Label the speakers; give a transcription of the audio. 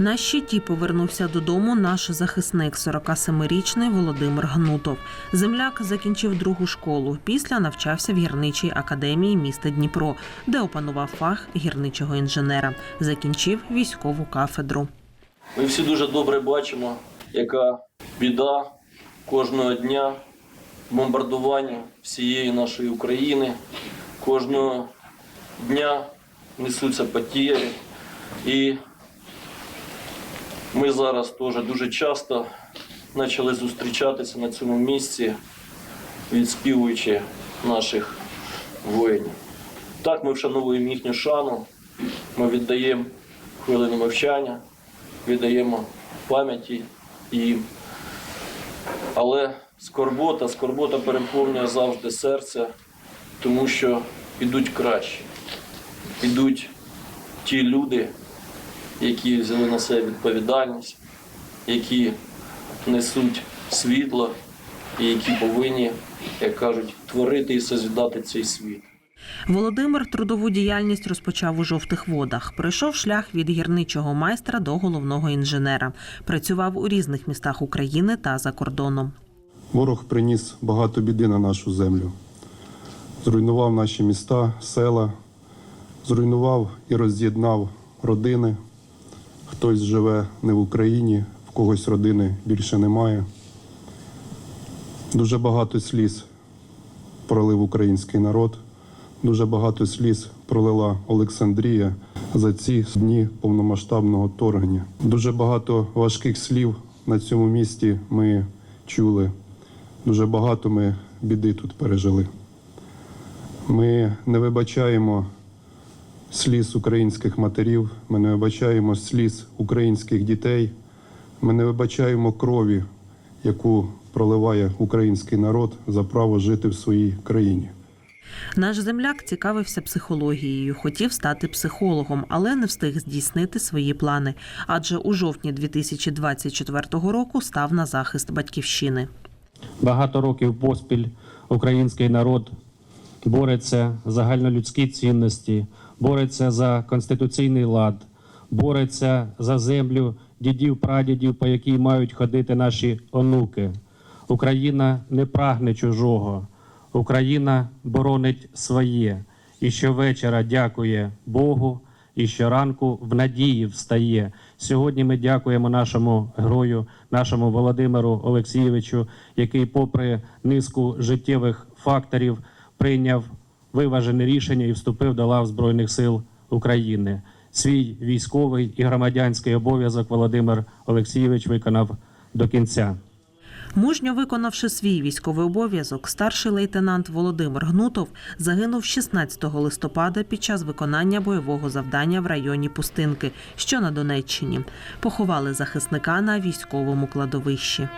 Speaker 1: На щиті повернувся додому наш захисник, 47-річний Володимир Гнутов. Земляк закінчив другу школу. Після навчався в гірничій академії міста Дніпро, де опанував фах гірничого інженера. Закінчив військову кафедру.
Speaker 2: Ми всі дуже добре бачимо, яка біда кожного дня бомбардування всієї нашої України. Кожного дня несуться потери. І ми зараз теж дуже часто почали зустрічатися на цьому місці, відспівуючи наших воїнів. Так ми вшановуємо їхню шану, ми віддаємо хвилину мовчання віддаємо пам'яті їм. Але скорбота, скорбота переповнює завжди серце, тому що ідуть кращі. Ідуть ті люди, які взяли на себе відповідальність, які несуть світло і які повинні, як кажуть, творити і созідати цей світ.
Speaker 1: Володимир трудову діяльність розпочав у жовтих водах. Пройшов шлях від гірничого майстра до головного інженера. Працював у різних містах України та за кордоном.
Speaker 3: Ворог приніс багато біди на нашу землю. Зруйнував наші міста, села, зруйнував і роз'єднав родини. Хтось живе не в Україні, в когось родини більше немає. Дуже багато сліз пролив український народ, дуже багато сліз пролила Олександрія за ці дні повномасштабного вторгнення. Дуже багато важких слів на цьому місті ми чули. Дуже багато ми біди тут пережили. Ми не вибачаємо сліз українських матерів, ми не вибачаємо сліз українських дітей, ми не вибачаємо крові, яку проливає український народ за право жити в своїй країні.
Speaker 1: Наш земляк цікавився психологією, хотів стати психологом, але не встиг здійснити свої плани. Адже у жовтні 2024 року став на захист батьківщини.
Speaker 4: Багато років поспіль український народ бореться за загальнолюдські цінності, бореться за конституційний лад, бореться за землю дідів, прадідів, по якій мають ходити наші онуки. Україна не прагне чужого, Україна боронить своє. І щовечора дякує Богу, і щоранку в надії встає. Сьогодні ми дякуємо нашому герою, нашому Володимиру Олексійовичу, який, попри низку життєвих факторів, прийняв виважене рішення і вступив до лав Збройних сил України. Свій військовий і громадянський обов'язок Володимир Олексійович виконав до кінця.
Speaker 1: Мужньо виконавши свій військовий обов'язок, старший лейтенант Володимир Гнутов загинув 16 листопада під час виконання бойового завдання в районі Пустинки, що на Донеччині. Поховали захисника на військовому кладовищі.